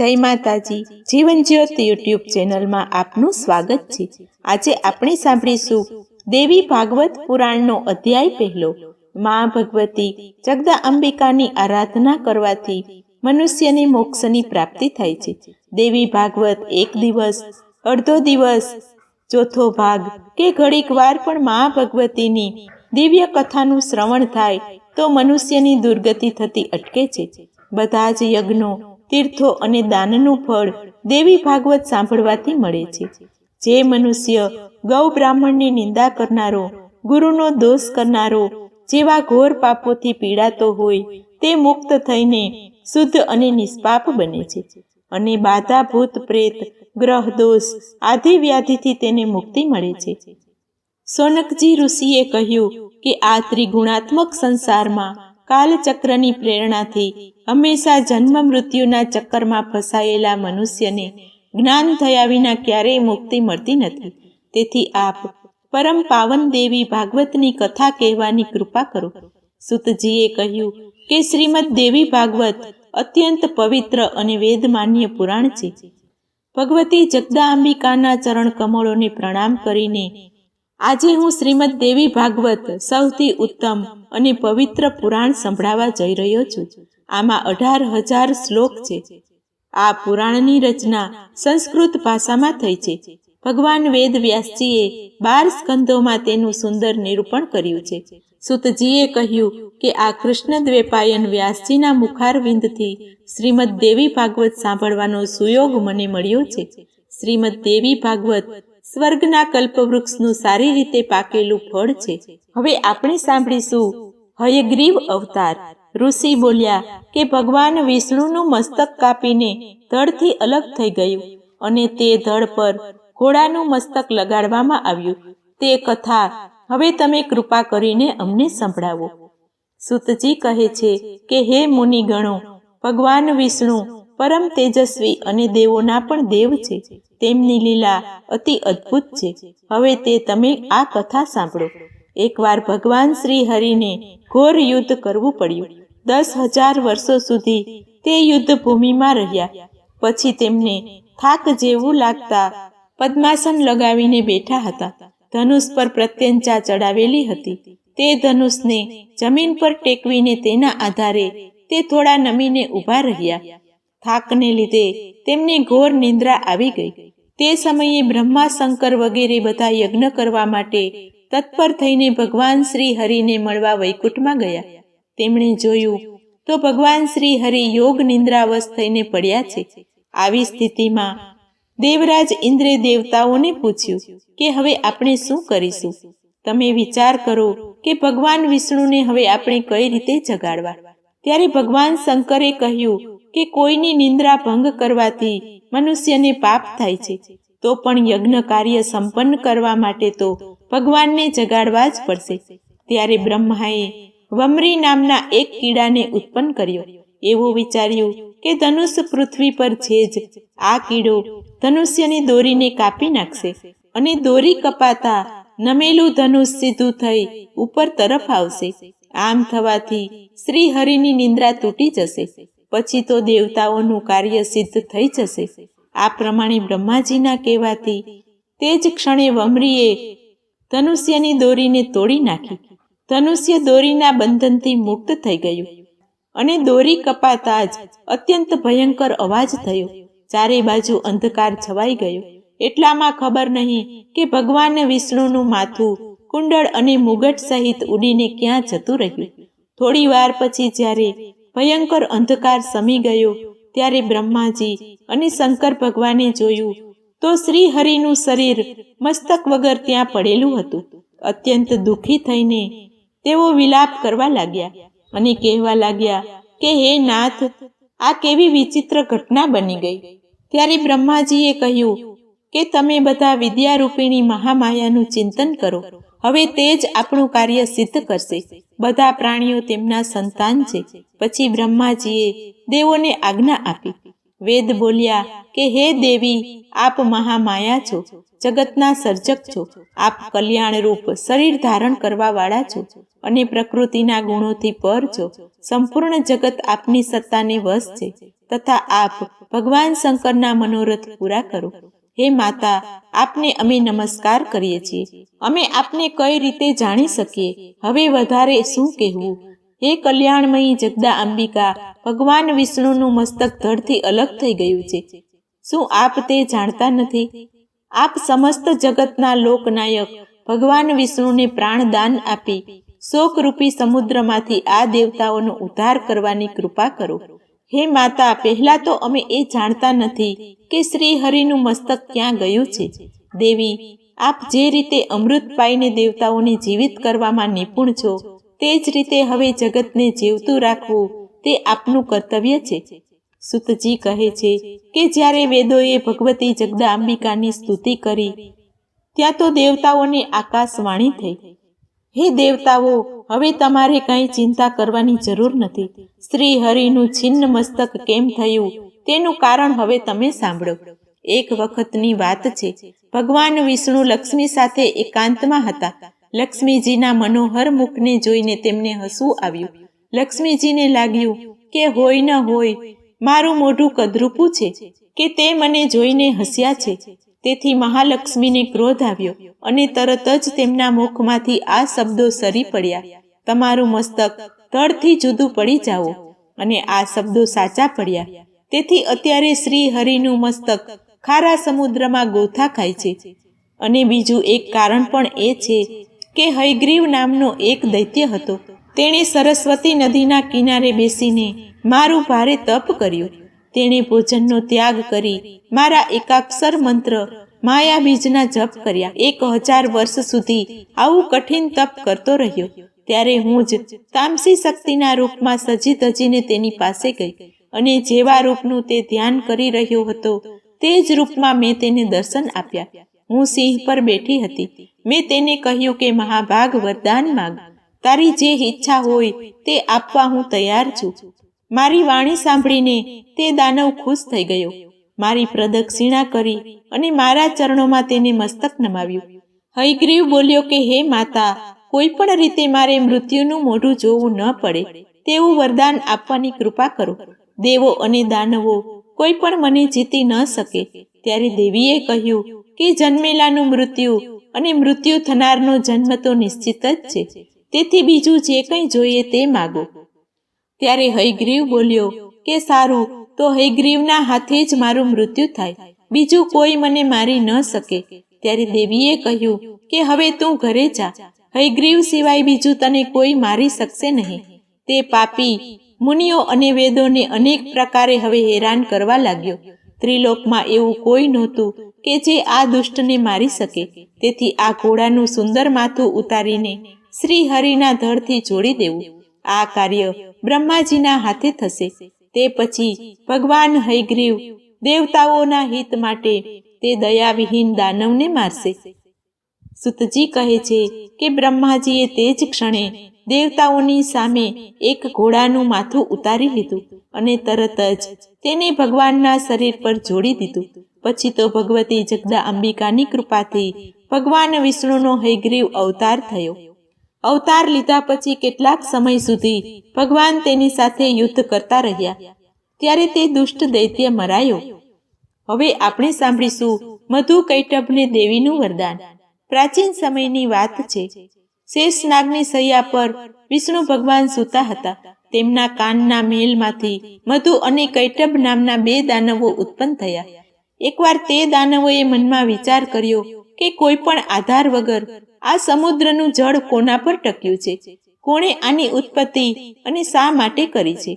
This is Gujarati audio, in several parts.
જય માતાજી. જીવન જ્યોત યુટ્યુબ ચેનલમાં આપનું સ્વાગત છે. આજે આપણે સાંભળીશું દેવી ભાગવત પુરાણનો અધ્યાય પહેલો. મા ભગવતી જગદા અંબિકાની આરાધના કરવાથી મનુષ્યને મોક્ષની પ્રાપ્તિ થાય છે. દેવી ભાગવત એક દિવસ, અડધો દિવસ, ચોથો ભાગ કે ઘડીક વાર પણ મા ભગવતીની દિવ્ય કથાનું શ્રવણ થાય તો મનુષ્યની દુર્ગતિ થતી અટકે છે. બધા જ યજ્ઞો તીર્થો અને દાનનું ફળ દેવી ભાગવત સાંભળવાથી મળે છે. જે મનુષ્ય ગૌ બ્રાહ્મણની નિંદા કરનારો, ગુરુનો દોષ કરનારો જેવા ઘોર પાપોથી પીડાતો હોય તે મુક્ત થઈને શુદ્ધ અને નિષ્પાપ બને છે અને બાધા ભૂત પ્રેત, ગ્રહ દોષ આદિ વ્યાધિથી તેને મુક્તિ મળે છે. સોનકજી ઋષિએ કહ્યું કે આ ત્રિગુણાત્મક સંસારમાં કાલચક્રની પ્રેરણાથી હંમેશા જન્મ મૃત્યુના ચક્કરમાં ફસાયેલા મનુષ્યને જ્ઞાન થયા વિના ક્યારેય મુક્તિ મળતી નથી. તેથી આપ પરમ પાવન દેવી ભાગવતની કથા કહેવાની કૃપા કરો. સુતજીએ કહ્યું કે શ્રીમદ દેવી ભાગવત અત્યંત પવિત્ર અને વેદમાન્ય પુરાણ છે. ભગવતી જગદાંબિકાના ચરણ કમળોને પ્રણામ કરીને આજે હું શ્રીમદ દેવી ભાગવત સૌથી ઉત્તમ અને પવિત્ર પુરાણ સંભળાવા જઈ રહ્યો છું. આમાં અઢાર હજાર શ્લોક છે. આ પુરાણની રચના સંસ્કૃત ભાષામાં થઈ છે. ભગવાન વેદ વ્યાસજીએ બાર સ્કંદોમાં તેનું સુંદર નિરૂપણ કર્યું છે. સુતજીએ કહ્યું કે આ કૃષ્ણ દ્વેપાયન વ્યાસજીના મુખારવિંદથી શ્રીમદ દેવી ભાગવત સાંભળવાનો સુયોગ મને મળ્યો છે. શ્રીમદ દેવી ભાગવત સ્વર્ગના કલ્પવૃક્ષનું સારી રીતે પાકેલું ફળ છે. હવે આપણે સાંભળીશું હયગ્રીવ અવતાર. ઋષિ બોલ્યા કે ભગવાન વિષ્ણુનું મસ્તક કાપીને ધડથી અલગ થઈ ગયું અને તે ધડ પર ઘોડાનું મસ્તક લગાડવામાં આવ્યું. તે કથા હવે તમે કૃપા કરીને અમને સંભળાવો. સુતજી કહે છે કે, હે મુનિ ગણો ભગવાન વિષ્ણુ પરમ તેજસ્વી અને દેવોના પણ દેવ છે. તેમની લીલા અતિ અદ્ભુત છે. હવે તે તમે આ કથા સાંભળો. એકવાર ભગવાન શ્રી હરિને ઘોર યુદ્ધ કરવું પડ્યું. દસ હજાર વર્ષો સુધી તે યુદ્ધ ભૂમિમાં રહ્યા. પછી તેમને થાક જેવું લાગતા પદ્માસન લગાવીને બેઠા હતા. ધનુષ પર પ્રત્યંચા ચડાવેલી હતી. તે ધનુષને જમીન પર ટેકવીને તેના આધારે તે થોડા નમીને ઊભા રહ્યા. થાકને લીધે તેમને ઘોર નિંદ્રા આવી ગઈ. તે સમયે બ્રહ્મા શંકર વગેરે બધા યજ્ઞ કરવા માટે તત્પર થઈને ભગવાન શ્રી હરિને મળવા વૈકુંઠમાં ગયા. તેમણે જોયું તો ભગવાન શ્રી હરિ યોગ નિંદ્રાવશ થઈને પડ્યા છે. આવી સ્થિતિમાં દેવરાજ ઇન્દ્રે દેવતાઓને પૂછ્યું કે હવે આપણે શું કરીશું? તમે વિચાર કરો કે ભગવાન વિષ્ણુને હવે આપણે કઈ રીતે જગાડવા? ત્યારે ભગવાન શંકરે કહ્યું કે કોઈની નિંદ્રા ભંગ કરવાથી મનુષ્યને પાપ થાય છે, તો પણ યજ્ઞ કાર્ય સંપન્ન કરવા માટે તો ભગવાનને જગાડવા જ પડશે. ત્યારે બ્રહ્માએ વમરી નામના એક કીડાને ઉત્પન્ન કર્યો. એવું વિચાર્યું કે ધનુષ પૃથ્વી પર છે જ, આ કીડો ધનુષ્યની દોરીને કાપી નાખશે અને દોરી કપાતા નમેલું ધનુષ સીધું થઈ ઉપર તરફ આવશે. આમ થવાથી શ્રી હરિની નિંદ્રા તૂટી જશે. પછી તો દેવતાઓનું કાર્ય સિદ્ધ થઈ જશે. આ પ્રમાણે બ્રહ્માજીના કહેવાથી તે જ ક્ષણે વમરીએ ધનુષ્યની દોરીને તોડી નાખી. ધનુષ્ય દોરીના બંધનથી મુક્ત થઈ ગયું અને દોરી કપાતા જ અત્યંત ભયંકર અવાજ થયો. ચારે બાજુ અંધકાર છવાઈ ગયો. એટલામાં ખબર નહીં કે ભગવાન વિષ્ણુનું માથું કુંડળ અને મુગટ સહિત ઉડીને ક્યાં જતું રહ્યું. થોડી વાર પછી જ્યારે ભયંકર અંધકાર સમી ગયો. ત્યારે બ્રહ્માજી અને શંકર ભગવાને જોયું તો શ્રી હરિનું શરીર મસ્તક વગર ત્યાં પડેલું હતું. અત્યંત દુઃખી થઈને તેઓ વિલાપ કરવા લાગ્યા અને કહેવા લાગ્યા કે, હે નાથ, આ કેવી વિચિત્ર ઘટના બની ગઈ. ત્યારે બ્રહ્માજીએ કહ્યું કે, તમે બધા વિદ્યારૂપિણી મહામાયાનું ચિંતન કરો. હવે તે જ આપણું કાર્ય સિદ્ધ કરશે. બધા પ્રાણીઓ તેમના સંતાન છે. પછી બ્રહ્માજીએ દેવોને આજ્ઞા આપી. વેદ બોલ્યા કે, હે દેવી, આપ મહામાયા છો. જગતના સર્જક છો. આપ કલ્યાણરૂપ શરીર ધારણ કરવા વાળા છો અને પ્રકૃતિના ગુણોથી પર છો. સંપૂર્ણ જગત આપની સત્તાને વશ છે. તથા આપ ભગવાન શંકરના મનોરથ પૂરા કરો. હે માતા, આપને અમે નમસ્કાર કરીએ છીએ. અમે આપને કઈ રીતે જાણી શકીએ? હવે વધારે શું કહેવું? હે કલ્યાણમયી જગદા અંબિકા, ભગવાન વિષ્ણુનું મસ્તક ધડથી અલગ થઈ ગયું છે. શું આપ તે જાણતા નથી? આપ સમસ્ત જગતના લોકનાયક, ભગવાન વિષ્ણુને પ્રાણદાન આપી, શોકરૂપી સમુદ્રમાંથી આ દેવતાઓનો ઉદ્ધાર કરવાની કૃપા કરો. હે માતા, પહેલા તો અમે એ જાણતા નથી કે શ્રી હરિનું મસ્તક ક્યાં ગયું છે. દેવી, આપ જે રીતે અમૃત પાઈને દેવતાઓને જીવિત કરવામાં નિપુણ છો, તે જ રીતે હવે જગતને જીવતું રાખવું તે આપનું કર્તવ્ય છે. સુતજી કહે છે કે જ્યારે વેદોએ ભગવતી જગદાંબિકાની સ્તુતિ કરી, ત્યાં તો દેવતાઓની આકાશવાણી થઈ. હે દેવતાઓ, હવે તમારે કંઈ ચિંતા કરવાની જરૂર નથી. શ્રી હરિનું છિન્ન મસ્તક કેમ થયું? તેનું કારણ હવે તમે સાંભળો. એક વખતની વાત છે. ભગવાન વિષ્ણુ લક્ષ્મી સાથે એકાંતમાં હતા. લક્ષ્મીજીના મનોહર મુખને જોઈને તેમને હસવું આવ્યું. લક્ષ્મીજીને લાગ્યું કે હોય ન હોય, મારું મોઢું કદરૂપું છે કે તે મને જોઈને હસ્યા છે. તેથી મહાલક્ષ્મીને ક્રોધ આવ્યો અને તરત જ તેમના મુખમાંથી આ શબ્દો સરી પડ્યા. તમારું મસ્તક તળથી જુદું પડી જાઓ. અને આ શબ્દો સાચા પડ્યા. તેથી અત્યારે શ્રી હરિનું મસ્તક ખારા સમુદ્રમાં ગોથા ખાય છે. અને બીજું એક કારણ પણ એ છે કે હયગ્રીવ નામનો એક દૈત્ય હતો. તેણે સરસ્વતી નદીના કિનારે બેસીને મારું ભારે તપ કર્યું. તેણે ભોજનનો ત્યાગ કરી. મારા એકાક્ષર મંત્ર માયા બીજના જપ કર્યા. એક હજાર વર્ષ સુધી આવું કઠિન તપ કરતો રહ્યો. ત્યારે હું જ તામસી શક્તિના રૂપમાં સજી ધજીને તેની પાસે ગઈ અને જેવા રૂપનું તે ધ્યાન કરી રહ્યો હતો તે જ રૂપમાં મેં તેને દર્શન આપ્યા. હું સિંહ પર બેઠી હતી. મેં તેને કહ્યું કે, મહાભાગ, વરદાન માંગ. તારી જે ઈચ્છા હોય તે આપવા હું તૈયાર છું. મારી વાણી સાંભળીને તે દાનવ ખુશ થઈ ગયો. મારી પ્રદક્ષિણા કરી અને મારા ચરણોમાં તેને મસ્તક નમાવ્યું. હયગ્રીવ બોલ્યો કે, હે માતા, કોઈ પણ રીતે મારે મૃત્યુનું મોઢું જોવું ન પડે. તેવું વરદાન આપવાની કૃપા કરો. દેવો અને દાનવો કોઈ પણ મને જીતી ન શકે. ત્યારે દેવીએ કહ્યું કે, જન્મેલાનું મૃત્યુ અને મૃત્યુ થનારનો જન્મ તો નિશ્ચિત જ છે. તેથી બીજું જે કંઈ જોઈએ તે માગો. ત્યારે હયગ્રીવ બોલ્યો, કે સારું, તો હયગ્રીવના હાથે જ મારું મૃત્યુ થાય. બીજું કોઈ મને મારી ન શકે. ત્યારે દેવીએ કહ્યું, કે હવે તું ઘરે જા. હયગ્રીવ સિવાય બીજું તને કોઈ મારી શકશે નહીં. તે પાપી મુનિઓ અને વેદોને અનેક પ્રકારે હવે હેરાન કરવા લાગ્યો. ત્રિલોકમાં એવું કોઈ નહોતું કે જે આ દુષ્ટને મારી શકે. તેથી આ ઘોડાનું સુંદર માથું ઉતારીને શ્રી હરિના ધડથી જોડી દેવું. આ કાર્ય બ્રહ્માજીના હાથે થશે. તે પછી ભગવાન હયગ્રીવ દેવતાઓના હિત માટે તે દયાવિહીન દાનવને મારશે. સુતજી કહે છે કે બ્રહ્માજીએ તે જ ક્ષણે દેવતાઓની સામે એક ઘોડાનું માથું ઉતારી લીધું અને તરત જ તેને ભગવાનના શરીર પર જોડી દીધું. પછી તો ભગવતી જગદા અંબિકાની કૃપાથી ભગવાન વિષ્ણુનો હૈગ્રીવ અવતાર થયો. અવતાર લીધા પછી કેટલાક સમય સુધી ભગવાન તેની સાથે યુદ્ધ કરતા રહ્યા. ત્યારે તે દુષ્ટ દૈત્ય મરાયો. હવે આપણે સાંભળીશું મધુ કૈટભને દેવીનું વરદાન. પ્રાચીન સમયની વાત છે. શેષનાગની સૈયા પર વિષ્ણુ ભગવાન સૂતા હતા. તેમના કાનના મેલમાંથી મધુ અને કૈટભ નામના બે દાનવો ઉત્પન્ન થયા. એકવાર તે દાનવોએ મનમાં વિચાર કર્યો કે કોઈ પણ આધાર વગર આ સમુદ્રનું જળ કોના પર ટક્યું છે? કોણે આની ઉત્પત્તિ અને શા માટે કરી છે?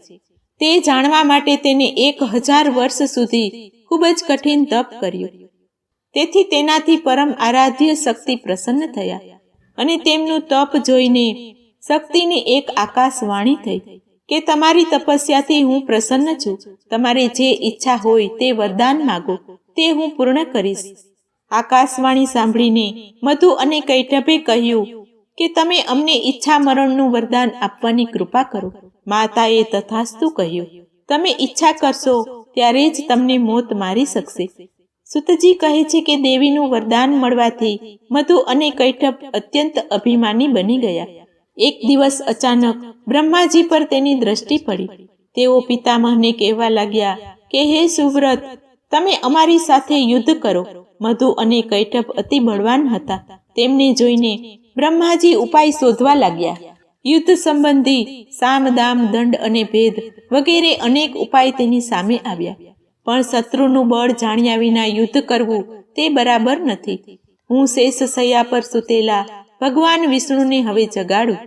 તે જાણવા માટે તેને એક હજાર વર્ષ સુધી ખૂબ જ કઠિન તપ કર્યું. તેથી તેનાથી પરમ આરાધ્ય શક્તિ પ્રસન્ન થયા અને તેમનું તપ જોઈને શક્તિની એક આકાશવાણી થઈ કે તમારી તપસ્યાથી હું પ્રસન્ન છું. તમારે જે ઈચ્છા હોય તે વરદાન માગો. તે હું પૂર્ણ કરીશ. આકાશવાણી સાંભળીને મધુ અને કૈટભે કહ્યું કે તમે અમને ઈચ્છા મરણનું વરદાન આપવાની કૃપા કરો. માતાએ તથાસ્તુ કહ્યું, તમે ઈચ્છા કરશો ત્યારે જ તમને મોત મારી શકશે. સુતજી કહે છે કે દેવીનું વરદાન મળવાથી મધુ અને કૈટભ અત્યંત અભિમાની બની ગયા. એક દિવસ અચાનક બ્રહ્માજી પર તેની દ્રષ્ટિ પડી. તેઓ પિતામહને કહેવા લાગ્યા કે, હે સુવ્રત તમે અમારી સાથે યુદ્ધ કરો. મધુ અને કૈટભ અતિ બળવાન હતા. તેમને જોઈને બ્રહ્માજી ઉપાય શોધવા લાગ્યા. યુદ્ધ સંબંધી સામ, દામ, દંડ અને ભેદ વગેરે અનેક ઉપાય તેની સામે આવ્યા. પણ શત્રુનું બળ જાણ્યા વિના યુદ્ધ કરવું તે બરાબર નથી. હું શેષ સૈયા પર સૂતેલા ભગવાન વિષ્ણુને હવે જગાડું.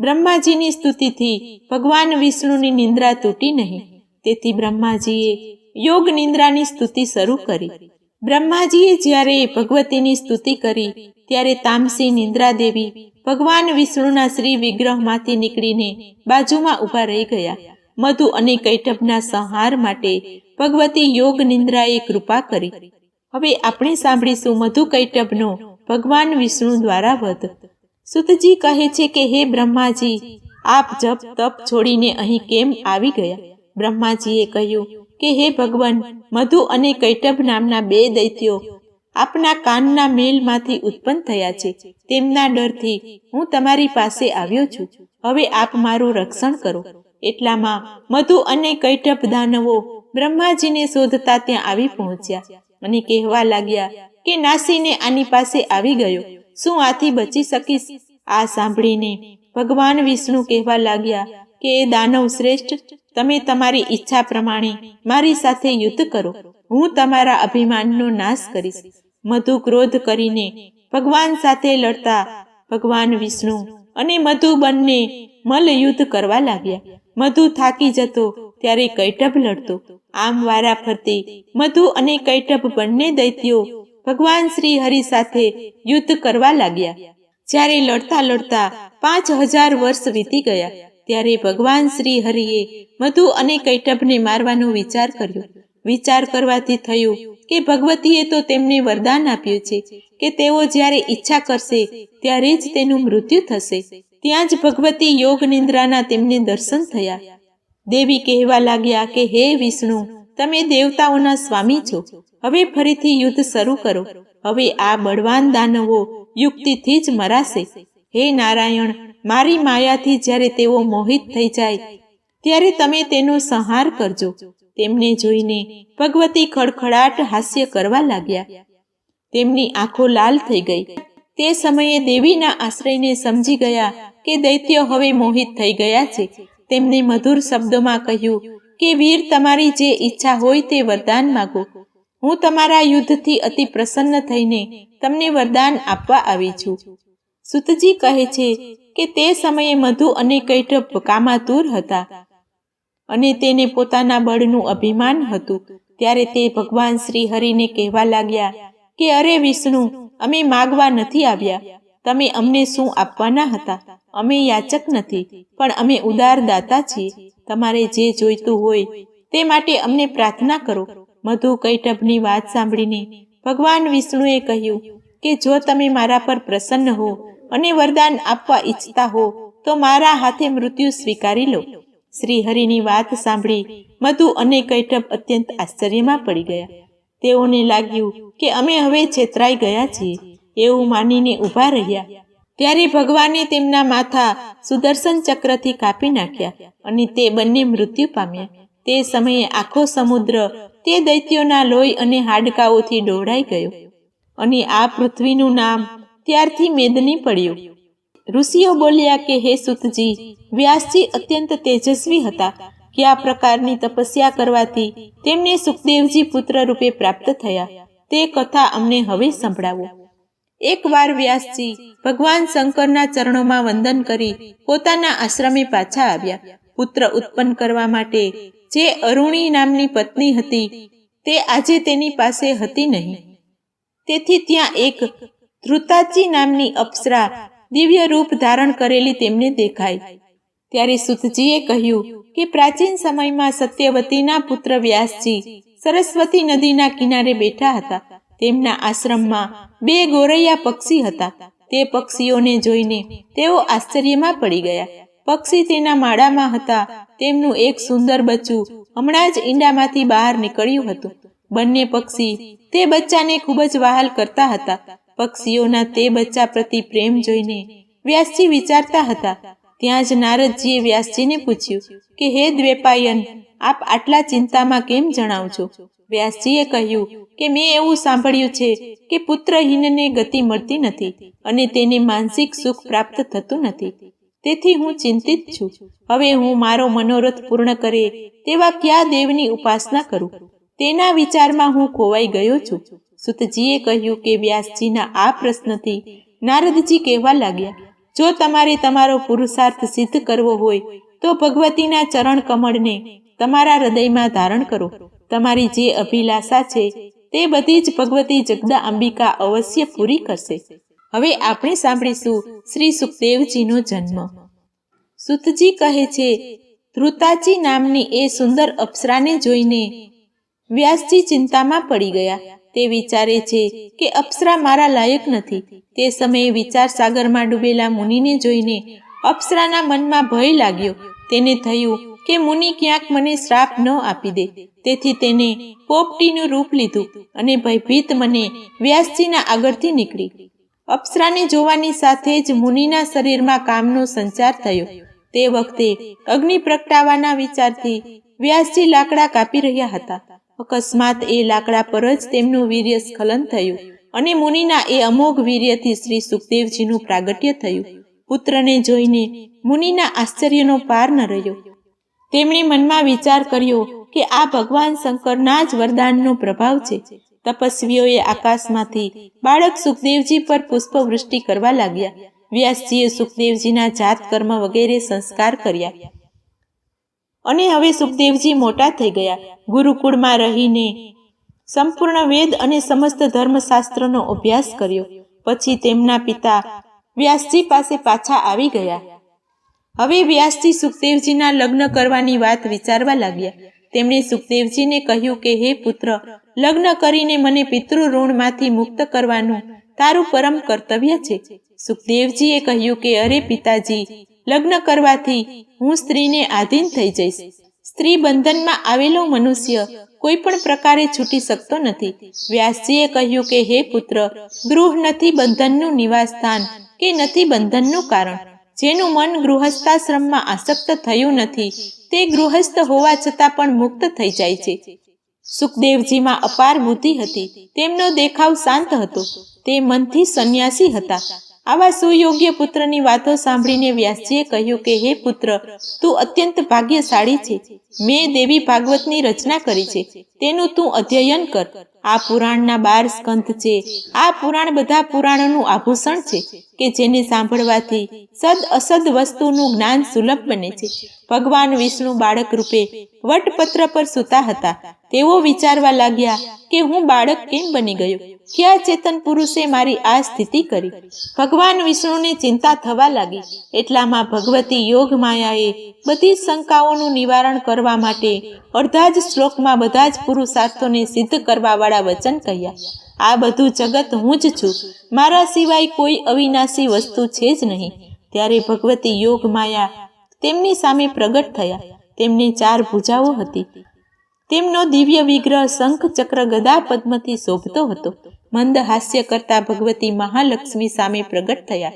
બ્રહ્માજીની સ્તુતિથી ભગવાન વિષ્ણુની નિંદ્રા તૂટી નહીં. તેથી બ્રહ્માજીએ યોગ નિંદ્રાની સ્તુતિ શરૂ કરી. બ્રહ્માજીએ જ્યારે ભગવતીની સ્તુતિ કરી, ત્યારે તામસી નિંદ્રા દેવી ભગવાન વિષ્ણુના શ્રી વિગ્રહમાંથી નીકળીને બાજુમાં ઊભા રહી ગયા. મધુ અને કૈટભના સંહાર માટે ભગવતી યોગ નિંદ્રાએ કૃપા કરી. હવે આપણે સાંભળીશું મધુ કૈટભનો ભગવાન વિષ્ણુ દ્વારા વધ. સુતજી કહે છે કે, હે બ્રહ્માજી, આપ જપ તપ છોડીને અહીં કેમ આવી ગયા? બ્રહ્માજીએ કહ્યું કે હે ભગવાન, મધુ અને કૈટભ નામના બે દૈત્યો આપના કાનના મેલમાંથી ઉત્પન્ન થયા છે. તેમના ડરથી હું તમારી પાસે આવ્યો છું. હવે આપ મારું રક્ષણ કરો. એટલામાં મધુ અને કૈટભ દાનવો બ્રહ્માજીને શોધતા ત્યાં આવી પહોંચ્યા અને કહેવા લાગ્યા કે નાસીને આની પાસે આવી ગયો. શું આથી બચી શકીશ? આ સાંભળીને ભગવાન વિષ્ણુ કહેવા લાગ્યા કે દાનવ શ્રેષ્ઠ, તમે તમારી ઈચ્છા પ્રમાણે મારી સાથે યુદ્ધ કરો. હું તમારા અભિમાનનો નાશ કરીશ. મધુ ક્રોધ કરીને ભગવાન સાથે લડતા ભગવાન વિષ્ણુ અને મધુ બંને મલ યુદ્ધ કરવા લાગ્યા. મધુ થાકી જતો ત્યારે કૈટભ લડતો. આમ વારા ફરતી મધુ અને કૈટભ બંને દૈત્યો ભગવાન શ્રી હરિ સાથે યુદ્ધ કરવા લાગ્યા. જ્યારે લડતા લડતા પાંચ હજાર વર્ષ વીતી ગયા. ત્યારે ભગવાન શ્રી હરિએ મધુ અને કૈટભને મારવાનો વિચાર કર્યો. વિચાર કરવાથી થયું કે ભગવતીએ તો તેમને વરદાન આપ્યું છે કે તેઓ જ્યારે ઈચ્છા કરશે ત્યારે જ તેનું મૃત્યુ થશે. ત્યાં જ ભગવતી યોગ નિંદ્રાના તેમને દર્શન થયા. દેવી કહેવા લાગ્યા કે, હે વિષ્ણુ, તમે દેવતાઓના સ્વામી છો. હવે ફરીથી યુદ્ધ શરૂ કરો. હવે આ બળવાન દાનવો યુક્તિથી જ મરાશે. હે નારાયણ, મારી માયાથી જ્યારે તેઓ મોહિત થઈ જાય, ત્યારે તમે તેનો સંહાર કરજો. તેમને જોઈને ભગવતી ખડખડાટ હાસ્ય કરવા લાગ્યા. તેમની આંખો લાલ થઈ ગઈ. તે સમયે દેવીના આશ્રયને સમજી ગયા કે દૈત્ય હવે મોહિત થઈ ગયા છે. તેમને મધુર શબ્દોમાં કહ્યું કે, વીર, તમારી જે ઈચ્છા હોય તે વરદાન માગો. હું તમારા યુદ્ધથી અતિ પ્રસન્ન થઈને તમને વરદાન આપવા આવી છું. સુતજી કહે છે કે તે સમયે મધુ અને કૈટભ કામાતુર હતા અને તેને પોતાના બળનું અભિમાન હતું. ત્યારે તે ભગવાન શ્રી હરિને કહેવા લાગ્યા કે, અરે વિષ્ણુ, અમે માગવા નથી આવ્યા. તમે અમને શું આપવાના હતા? અમે યાચક નથી, પણ અમે ઉદાર દાતા છીએ. તમારે જે જોઈતું હોય તે માટે અમને પ્રાર્થના કરો. મધુ કૈટભની વાત સાંભળીને ભગવાન વિષ્ણુએ કહ્યું કે, જો તમે મારા પર પ્રસન્ન હો અને વરદાન આપવા ઈચ્છતા હો, તો મારા હાથે મૃત્યુ સ્વીકારી લો. શ્રી હરિની વાત સાંભળી મધુ અને કૈટભ અત્યંત આશ્ચર્યમાં પડી ગયા. તેઓને લાગ્યું કે અમે હવે છેતરાઈ ગયા છીએ. એવું માનીને ઊભા રહ્યા. ત્યારે ભગવાને તેમના માથા સુદર્શન ચક્રથી કાપી નાખ્યા અને તે બંને મૃત્યુ પામ્યા. તે સમયે આખો સમુદ્ર તે દૈત્યોના લોહી અને હાડકાઓથી ડોળાઈ ગયો. અને આ પૃથ્વીનું નામ ત્યારથી મેદની પડ્યું. ઋષિઓ બોલ્યા કે, હે સુતજી, વ્યાસજી અત્યંત તેજસ્વી હતા કયા પ્રકારની તપસ્યા કરવાથી તેમને સુખદેવજી પુત્ર રૂપે પ્રાપ્ત થયા. તે કથા અમને હવે સંભળાવો. એકવાર વ્યાસજી ભગવાન શંકરના ચરણોમાં વંદન કરી પોતાના આશ્રમે પાછા આવ્યા. પુત્ર ઉત્પન્ન કરવા માટે જે અરુણી નામની પત્ની હતી, તે આજે તેની પાસે હતી નહીં. તેથી ત્યાં એક ધ્રુતાચી નામની અપ્સરા દિવ્ય રૂપ ધારણ કરેલી તેમને દેખાઈ. ત્યારે સુતજીએ કહ્યું કે પ્રાચીન સમયમાં સત્યવતીના પુત્ર વ્યાસજી સરસ્વતી નદીના કિનારે બેઠા હતા. તેમના આશ્રમમાં બે ગોરૈયા પક્ષી હતા. તે પક્ષીઓને જોઈને તેઓ આશ્ચર્યમાં પડી ગયા. પક્ષી તેના માળામાં હતા. તેમનું એક સુંદર બચ્ચું હમણાં જ ઈંડામાંથી બહાર નીકળ્યું હતું. બંને પક્ષી તે બચ્ચાને ખૂબ જ વહાલ કરતા હતા. પક્ષીઓના તે બચ્ચા પ્રતિ પ્રેમ જોઈને વ્યાસજી વિચારતા હતા. ત્યાં જ નારદજીએ વ્યાસજીને પૂછ્યું કે, હે દ્વેપાયન, આપ આટલા ચિંતામાં કેમ જણાવ છો વ્યાસજીએ કહ્યું કે, મેં એવું સાંભળ્યું છે કે પુત્રહીનને ગતિ મળતી નથી અને તેને માનસિક સુખ પ્રાપ્ત થતું નથી. તેથી હું ચિંતિત છું. હવે હું મારો મનોરથ પૂર્ણ કરે તેવા કયા દેવની ઉપાસના કરું? તેના વિચારમાં હું ખોવાઈ ગયો છું. સુતજીએ કહ્યું કે, વ્યાસજીના આ પ્રશ્નથી નારદજી કહેવા લાગ્યા, જો તમારે તમારો પુરુષાર્થ સિદ્ધ કરવો હોય, તો ભગવતીના ચરણ કમળને તમારા હૃદયમાં ધારણ કરો. તમારી જે અભિલાષા છે, તે બધી જ ભગવતી જગદા અંબિકા અવશ્ય પૂરી કરશે. હવે આપણે સાંભળીશું શ્રી સુખદેવજીનો જન્મ. સુતજી કહે છે, ધ્રુતાજી નામની એ સુંદર અપ્સરાને જોઈને વ્યાસજી ચિંતામાં પડી ગયા. તે વિચારે છે કે અપ્સરા મારા લાયક નથી. તે સમયે વિચાર સાગરમાં ડૂબેલા મુનિને જોઈને અપ્સરાના મનમાં ભય લાગ્યો. તેને થયું કે મુનિ ક્યાંક મને શ્રાપ ન આપી દે. તેથી તેને પોપટીનું રૂપ લીધું અને ભયભીત મને વ્યાસજીના આગળથી નીકળી. અપ્સરાને જોવાની સાથે જ મુનિના શરીરમાં કામનો સંચાર થયો. તે વખતે અગ્નિ પ્રગટાવાના વિચારથી વ્યાસજી લાકડા કાપી રહ્યા હતા. અકસ્માત એ લાકડા પર જ તેમનું વીર્ય સ્ખલન થયું અને મુનિના એ અમોઘ વીર્યથી શ્રી સુખદેવજીનું પ્રાગટ્ય થયું. પુત્રને જોઈને મુનિના આશ્ચર્યનો પાર ન રહ્યો. તેમણે મનમાં વિચાર કર્યો કે આ ભગવાન શંકરના જ વરદાનનો પ્રભાવ છે. તપસ્વીઓએ આકાશમાંથી બાળક સુખદેવજી પર પુષ્પવૃષ્ટિ કરવા લાગ્યા. વ્યાસજીએ સુખદેવજીના જાત કર્મ વગેરે સંસ્કાર કર્યા. અને હવે સુખદેવજી મોટા થઈ ગયા. ગુરુકુળમાં રહીને સંપૂર્ણ વેદ અને સમસ્ત ધર્મશાસ્ત્રનો અભ્યાસ કર્યો. પછી તેમના પિતા વ્યાસજી પાસે પાછા આવી ગયા. હવે વ્યાસજી સુખદેવજીના લગ્ન કરવાની વાત વિચારવા લાગ્યા. તેમણે સુખદેવજીને કહ્યું કે, હે પુત્ર, લગ્ન કરીને મને પિતૃ ઋણમાંથી મુક્ત કરવાનું તારું પરમ કર્તવ્ય છે. સુખદેવજીએ કહ્યું કે, અરે પિતાજી લગ્ન કરવાથી હું સ્ત્રીને આધીન થઈ જઈશ. સ્ત્રી બંધનમાં આવેલો મનુષ્ય કોઈ પણ પ્રકારે છૂટી શકતો નથી. વ્યાસજીએ કહ્યું કે, હે પુત્ર, ગૃહ નથી બંધનનું નિવાસ સ્થાન કે નથી બંધનનું કારણ. જેનું મન ગૃહસ્થાશ્રમમાં આસક્ત થયું નથી, તે ગૃહસ્થ હોવા છતાં પણ મુક્ત થઈ જાય છે. સુખદેવજીમાં અપાર બુદ્ધિ હતી. તેમનો દેખાવ શાંત હતો. તે મનથી સંન્યાસી હતા. આવા સુયોગ્ય પુત્રની વાતો સાંભળીને વ્યાસજીએ કહ્યું કે, હે પુત્ર, તું અત્યંત ભાગ્યશાળી છે. મેં દેવી ભાગવતની રચના કરી છે. તેનું તું અધ્યયન કર. આ પુરાણના બાર સ્કંધ છે. આ પુરાણ બધા પુરાણોનું આભૂષણ છે કે જેને સાંભળવાથી સદ અસદ વસ્તુનું જ્ઞાન સુલભ બને છે. ભગવાન વિષ્ણુ બાળક રૂપે વટપત્ર પર સૂતા હતા. તેઓ વિચારવા લાગ્યા કે હું બાળક કેમ બની ગયો? ક્યાં ચેતન પુરુષે મારી આ સ્થિતિ કરી? ભગવાન વિષ્ણુને ચિંતા થવા લાગી. એટલામાં ભગવતી યોગ માયાએ બધી શંકાઓનું નિવારણ કરવા માટે અડધા જ શ્લોકમાં બધા જ પુરુષાર્થોને સિદ્ધ કરવા વાળા વચન કહ્યા. આ બધું જગત હું જ છું. મારા સિવાય કોઈ અવિનાશી વસ્તુ છે જ નહીં. ત્યારે ભગવતી યોગ માયા તેમની સામે પ્રગટ થયા. તેમની ચાર ભૂજાઓ હતી. તેમનો દિવ્ય વિગ્રહ શંખ ચક્ર ગદા પદ્મથી શોભતો હતો. મંદ હાસ્ય કરતા ભગવતી મહાલક્ષ્મી સામે પ્રગટ થયા.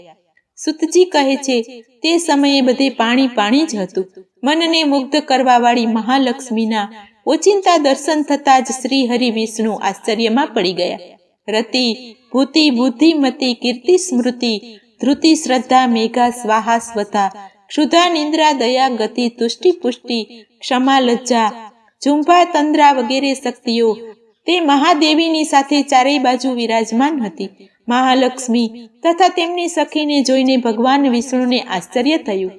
સુતજી કહે છે, તે સમયે બધે પાણી પાણી જ હતું. મનને મુગ્ધ કરવા વાળી મહાલક્ષ્મીના ઓચિંતા દર્શન થતા જ શ્રી હરિ વિષ્ણુ આશ્ચર્યમાં પડી ગયા. રતિ, ભૂતિ, બુદ્ધિમતી, કીર્તિ, સ્મૃતિ ધૃતિ શ્રદ્ધા, મેઘા, સ્વાહા, સ્વતા, ક્ષુધા, નિંદ્રા, દયા, ગતિ, તુષ્ટિ, પુષ્ટિ, ક્ષમા, લજ્જા, ઝુંભા, તંદ્રા વગેરે શક્તિઓ. તે મહાદેવીની સાથે ચારેય બાજુ વિરાજમાન હતી. મહાલક્ષ્મી તથા તેમની સખીને જોઈને ભગવાન વિષ્ણુને આશ્ચર્ય થયું.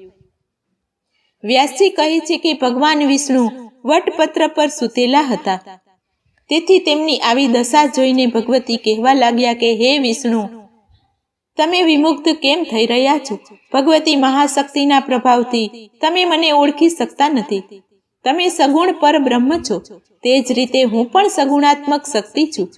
વ્યાસજી કહે છે કે ભગવાન વિષ્ણુ વટપત્ર પર સૂતેલા હતા. તેથી તેમની આવી દશા જોઈને ભગવતી કહેવા લાગ્યા કે, હે વિષ્ણુ, તમે વિમુક્ત કેમ થઈ રહ્યા છો? ભગવતી મહાશક્તિના પ્રભાવથી તમે મને ઓળખી શકતા નથી. તમે સગુણ પર બ્રહ્મ છો. તે જ રીતે હું પણ સગુણાત્મક શક્તિ છું.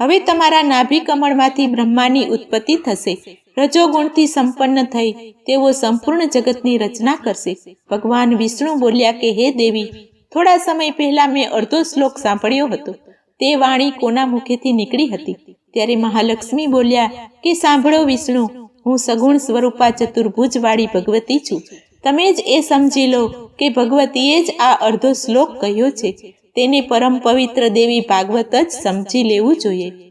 હવે તમારા નાભી કમળમાંથી બ્રહ્માની ઉત્પત્તિ થશે. રજોગુણથી સંપન્ન થઈ તેઓ સંપૂર્ણ જગતની રચના કરશે. ભગવાન વિષ્ણુ બોલ્યા કે, હે દેવી થોડા સમય પહેલા મેં અડધો શ્લોક સાંભળ્યો હતો. તે વાણી કોના મુખેથી નીકળી હતી? ત્યારે મહાલક્ષ્મી બોલ્યા, કે સાંભળો વિષ્ણુ, હું સગુણ સ્વરૂપા ચતુર્ભુજવાળી ભગવતી છું. તમે જ એ સમજી લો કે ભગવતીએ જ આ અડધો શ્લોક કહ્યો છે. તેને પરમ પવિત્ર દેવી ભાગવત જ સમજી લેવું જોઈએ.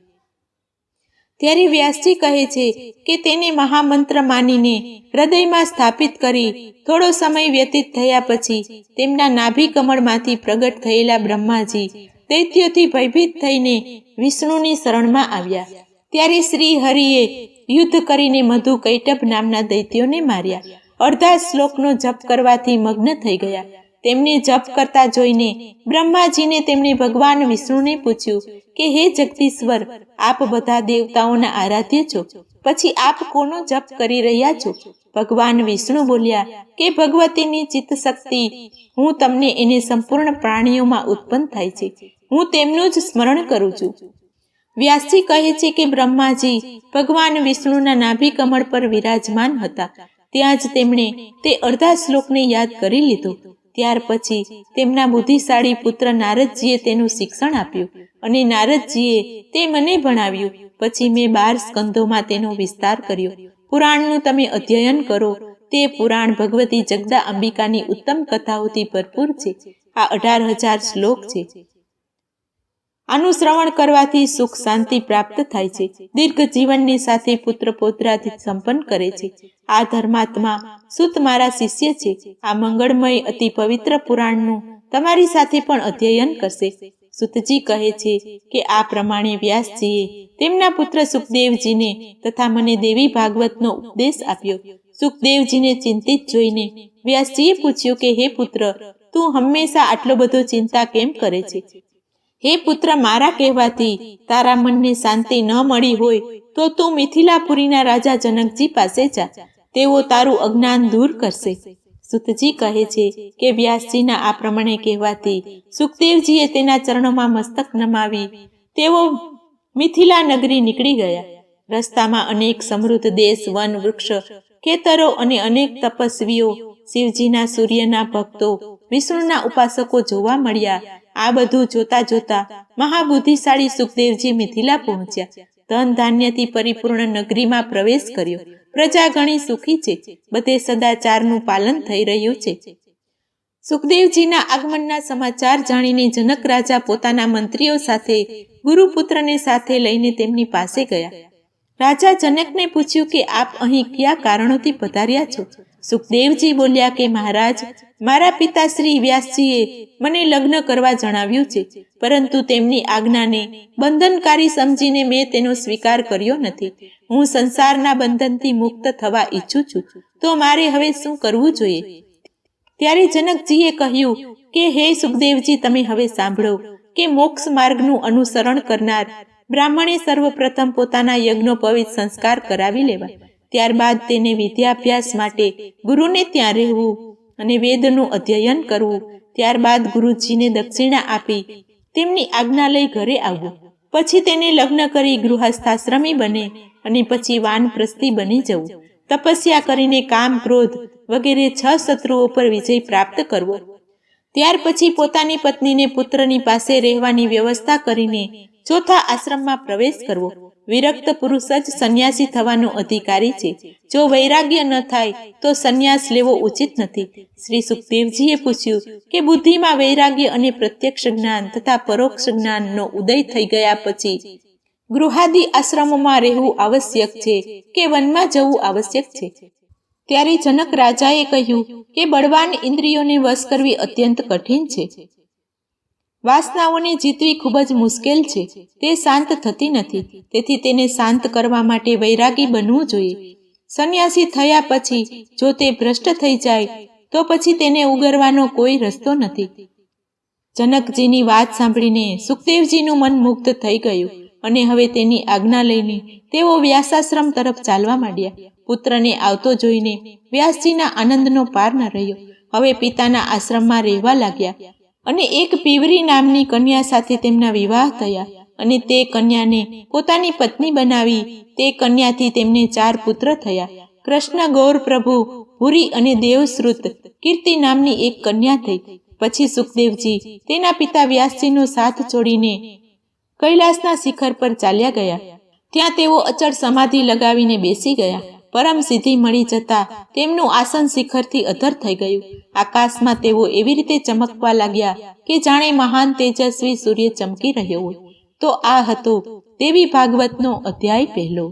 ત્યારે વ્યાસજી કહે છે કે તેને મહામંત્ર માનીને હૃદયમાં સ્થાપિત કરી થોડો સમય વ્યતીત થયા પછી તેમના નાભી કમળમાંથી પ્રગટ થયેલા બ્રહ્માજી દૈત્યોથી ભયભીત થઈને વિષ્ણુની શરણમાં આવ્યા. ત્યારે શ્રી હરિએ યુદ્ધ કરીને મધુ કૈટભ નામના દૈત્યોને માર્યા. અડધા શ્લોકનો જપ કરવાથી મગ્ન થઈ ગયા. તેમને જપ કરતા જોઈને બ્રહ્માજીને તેમણે ભગવાન વિષ્ણુને પૂછ્યું કે, હે જગદીશ્વર, આપ બધા દેવતાઓના આરાધ્ય છો? પછી આપ કોનો જપ કરી રહ્યા છો? ભગવાન વિષ્ણુ બોલ્યા, કે ભગવતીની ચિત્ત શક્તિ હું તમને એને સંપૂર્ણ પ્રાણીઓમાં ઉત્પન્ન થાય છે. હું તેમનું જ સ્મરણ કરું છું. વ્યાસજી કહે છે કે, બ્રહ્માજી, ભગવાન વિષ્ણુના નાભી કમળ પર વિરાજમાન હતા. ત્યાં જ તેમણે તે અડધા શ્લોકને યાદ કરી લીધો. ત્યાર પછી તેમના બુદ્ધિશાળી પુત્ર નારદજીએ તેનું શિક્ષણ આપ્યું અને નારદજીએ તે મને ભણાવ્યું. પછી મેં બાર સ્કંધોમાં તેનો વિસ્તાર કર્યો. પુરાણનું તમે અધ્યયન કરો. તે પુરાણ ભગવતી જગદા અંબિકાની ઉત્તમ કથાઓથી ભરપૂર છે. આ અઢાર હજાર શ્લોક છે. આનું કરવાથી સુખ શાંતિ પ્રાપ્ત થાય છે. દીર્ઘ જીવનની સાથે પુત્ર પૌત્રાથી સંપન્ન કરે છે. આ ધર્માત્મા સુત મારા શિષ્ય છે. આ મંગળમય અતિ પવિત્ર પુરાણનું તમારી સાથે પણ અધ્યયન કરશે. સુતજી કહે છે કે આ પ્રમાણે વ્યાસજીએ તેમના પુત્ર સુખદેવજીને તથા મને દેવી ભાગવતનો ઉપદેશ આપ્યો. સુખદેવજીને ચિંતિત જોઈને વ્યાસજીએ પૂછ્યું કે, હે પુત્ર, તું હંમેશા આટલો બધો ચિંતા કેમ કરે છે? હે પુત્ર, મારા કહેવાથી તારા મનને શાંતિ ન મળી હોય તો તું મિથિલાપુરીના રાજા જનકજી પાસે જા. તેઓ તારું અજ્ઞાન દૂર કરશે. સુતજી કહે છે કે વ્યાસજીના આ પ્રમાણે કહેવાથી સુખદેવજીએ તેના ચરણોમાં મસ્તક નમાવી તેઓ મિથિલા નગરી નીકળી ગયા. રસ્તામાં અનેક સમૃદ્ધ દેશ, વન, વૃક્ષ, ખેતરો અને અનેક તપસ્વીઓ શિવજીના સૂર્યના ભક્તો, વિષ્ણુના ઉપાસકો જોવા મળ્યા. આ બધું જોતા જોતા મહાબુદ્ધિશાળી સુખદેવજી મિથિલા પહોંચ્યા. ધન ધાન્યથી પરિપૂર્ણ નગરીમાં પ્રવેશ કર્યો. પ્રજા ઘણી સુખી છે. બધે સદાચારનું પાલન થઈ રહ્યું છે. સુખદેવજીના આગમનના સમાચાર જાણીને જનક રાજા પોતાના મંત્રીઓ સાથે, ગુરુપુત્રને સાથે લઈને તેમની પાસે ગયા. રાજા જનકને પૂછ્યું કે, આપ અહીં કયા કારણોથી પધાર્યા છો? સુખદેવજી બોલ્યા કે, મહારાજ મારા પિતા શ્રી વ્યાસજીએ મને લગ્ન કરવા જણાવ્યું છે, પરંતુ તેમની આજ્ઞાને બંધનકારી સમજીને મેં તેનો સ્વીકાર કર્યો નથી. હું સંસારના બંધનથી મુક્ત થવા ઈચ્છું છું. તો મારે હવે શું કરવું જોઈએ? ત્યારે જનકજીએ કહ્યું કે, હે સુખદેવજી, તમે હવે સાંભળો કે મોક્ષ માર્ગનું અનુસરણ કરનાર બ્રાહ્મણે સર્વપ્રથમ પોતાના યજ્ઞોપવિત સંસ્કાર કરાવી લેવા. ત્યારબાદ તેને વિદ્યાભ્યાસ માટે ગુરુને ત્યાં રહેવું અને વેદનું અધ્યયન કરવું. ત્યારબાદ ગુરુજીને દક્ષિણા આપી. તેમની આજ્ઞા લઈ ઘરે આવવું પછી તેને લગ્ન કરી ગૃહસ્થાશ્રમી બને અને પછી વાનપ્રસ્થી બની જવું. તપસ્યા કરીને કામ, ક્રોધ વગેરે છ શત્રુઓ પર વિજય પ્રાપ્ત કરવો. ત્યાર પછી પોતાની પત્નીને પુત્રની પાસે રહેવાની વ્યવસ્થા કરીને ચોથા આશ્રમમાં પ્રવેશ કરવો. વિરક્ત પુરુષ જ સંન્યાસી થવાનો અધિકારી છે. જો વૈરાગ્ય ન થાય, તો સંન્યાસ લેવો ઉચિત નથી. શ્રી સુખદેવજીએ પૂછ્યું કે બુદ્ધિમાં વૈરાગ્ય અને પ્રત્યક્ષ જ્ઞાન તથા પરોક્ષ જ્ઞાનનો ઉદય થઈ ગયા પછી ગૃહાદિ આશ્રમોમાં રહેવું આવશ્યક છે કે વનમાં જવું આવશ્યક છે? ત્યારે જનક રાજાએ કહ્યું કે બળવાન ઇન્દ્રિયોને વશ કરવી અત્યંત કઠિન છે. વાસનાઓને જીતવી ખૂબ જ મુશ્કેલ છે. તે શાંત થતી નથી. તેથી તેને શાંત કરવા માટે વૈરાગી બનવું જોઈએ. સંન્યાસી થયા પછી જો તે ભ્રષ્ટ થઈ જાય, તો પછી તેને ઉગરવાનો કોઈ રસ્તો નથી. જનકજીની વાત સાંભળીને સુખદેવજીનું મન મુગ્ધ થઈ ગયું અને હવે તેની આજ્ઞા લઈને તેઓ વ્યાસાશ્રમ તરફ ચાલવા માંડ્યા. પુત્રને આવતો જોઈને વ્યાસજીના આનંદનો પાર ન રહ્યો. હવે પિતાના આશ્રમમાં રહેવા લાગ્યા. અને એક પીવરી નામની કન્યા સાથે તેમના વિવાહ થયા અને તે કન્યાને પોતાની પત્ની બનાવી. તે કન્યાથી તેમને ચાર પુત્ર થયા. કૃષ્ણ, ગૌર, પ્રભુ ભૂરી અને દેવશ્રુત કીર્તિ નામની એક કન્યા થઈ. પછી સુખદેવજી તેના પિતા વ્યાસજીનો સાથ છોડીને કૈલાસના શિખર પર ચાલ્યા ગયા. ત્યાં તેઓ અચળ સમાધિ લગાવીને બેસી ગયા. પરમ સિદ્ધિ મળી જતા તેમનું આસન શિખરથી અધર થઈ ગયું. આકાશમાં તેઓ એવી રીતે ચમકવા લાગ્યા કે જાણે મહાન તેજસ્વી સૂર્ય ચમકી રહ્યો હોય. તો આ હતો દેવી ભાગવતનો અધ્યાય પહેલો.